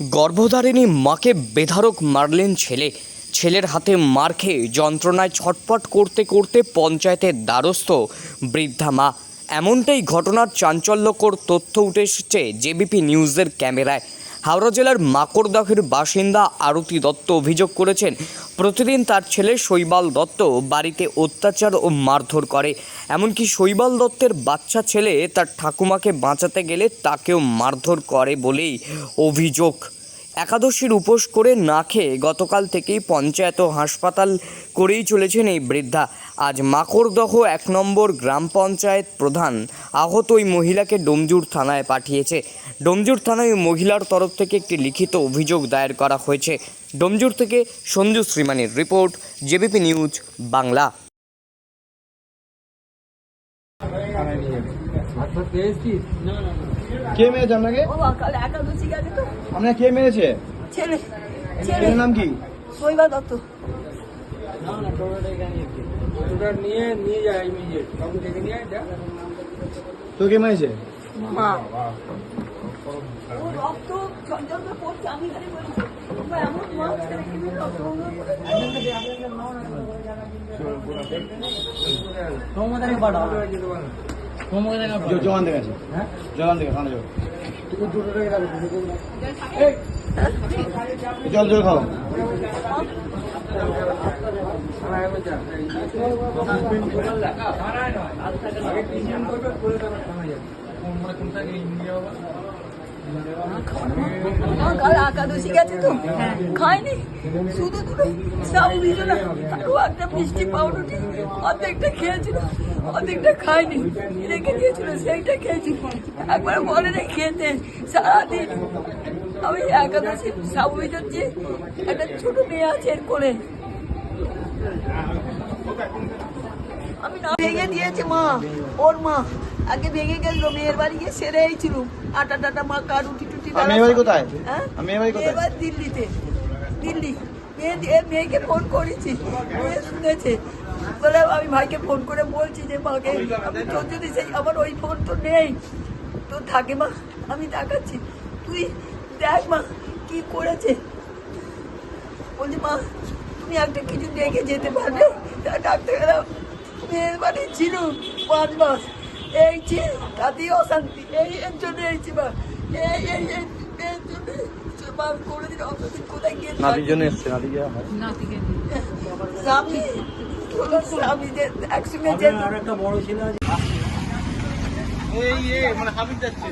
গর্ভধারিণী মাকে বেধারক মারলেন ছেলে। ছেলের হাতে মার খেয়ে যন্ত্রণায় ছটপট করতে করতে পঞ্চায়েতের দ্বারস্থ বৃদ্ধা মা। এমনটাই ঘটনার চাঞ্চল্যকর তথ্য উঠে এসেছে জেবিপি নিউজের ক্যামেরায়। হাওড়া জেলার মাকড়দহের বাসিন্দা আরতি দত্ত অভিযোগ করেছেন, প্রতিদিন তার ছেলে শৈবাল দত্ত বাড়িতে অত্যাচার ও মারধর করে। এমনকি শৈবাল দত্তের বাচ্চা ছেলে তার ঠাকুমাকে বাঁচাতে গেলে তাকেও মারধর করে বলেই অভিযোগ। একাদশীর উপোস করে না খেয়ে গতকাল থেকেই পঞ্চায়েত ও হাসপাতাল করেই চলেছেন এই বৃদ্ধা। আজ মাকড়দহ এক নম্বর গ্রাম পঞ্চায়েত প্রধান আহত ওই মহিলাকে ডোমজুর থানায় পাঠিয়েছে। ডোমজুর থানায় ওই মহিলার তরফ থেকে একটি লিখিত অভিযোগ দায়ের করা হয়েছে। ডোমজুর থেকে সঞ্জু শ্রীমানির রিপোর্ট জেবিপি নিউজ বাংলা। কে মেরেছে আপনাকে ও মা, কাল একাদশী গেছে আপনাকে কে মেরেছে? ছেলে ছেলে। ছেলের নাম কি? শৈবা দত্ত। নিয়ে নিয়ে যায় ইমিডিয়েট কাউকে ডেকে নিয়ে যা। তো কে মেরেছে? মা। ও রক্ত ঝরঝর পড়ছে আমি খালি বলছি এমন মা কিন্তু রক্ত ঝরঝর করে জ- জওয়ান থেকে আছে জওয়ান থেকে খানা জল জল খাও। কোনটা একবার একাদশী গেছে তো? খায়নি? শুধু দুটো? সব দিল না। আরও একটা মিষ্টি পাউরুটি অর্ধেকটা খেয়েছিল অর্ধেকটা খায়নি। রেখে দিয়েছিল সেইটা খেয়েছি। একবার বলে রে খেতে। সারাদিন আমি একাদশী সাবু যাচ্ছি একটা ছোট মেয়ে আছে এর কোলে। আমি না ভেঙে দিয়েছে মা ওর মা। আগে ভেঙে গেল মেয়ের বাড়ি গিয়ে সেরে ছিল আটা টাটা মা কার রুটি টুটি আর মেয়ের বাড়ি কোথায়? হ্যাঁ? মেয়ের বাড়ি কোথায়? বাড়ি দিল্লিতে। দিল্লি। মেয়ে মেয়েকে ফোন করেছি। মেয়ে শুনেছে। বলে আমি ভাইকে ফোন করে বলছি যে মাকে আমি তোর যদি সেই আমার ওই ফোন তো নেই। তো থাকে মা আমি দেখাচ্ছি। তুই দেখ মা কি করেছে? বলছি মা তুমি একটা কিছু দেখে যেতে পারবে? তা ডাক্তার গেলাম মেয়ের বাড়ি ছিল পাঁচ মাস। এই ছিল তাতেই অশান্তি এই এর জন্য এইছি মা এই এই এই এর জন্য করে দিন অতদিন কোথায় গিয়ে নাতির জন্য এসছে নাতি যা স্বামী স্বামী যে একসঙ্গে যে এই এ মানে হাবিব যাচ্ছে।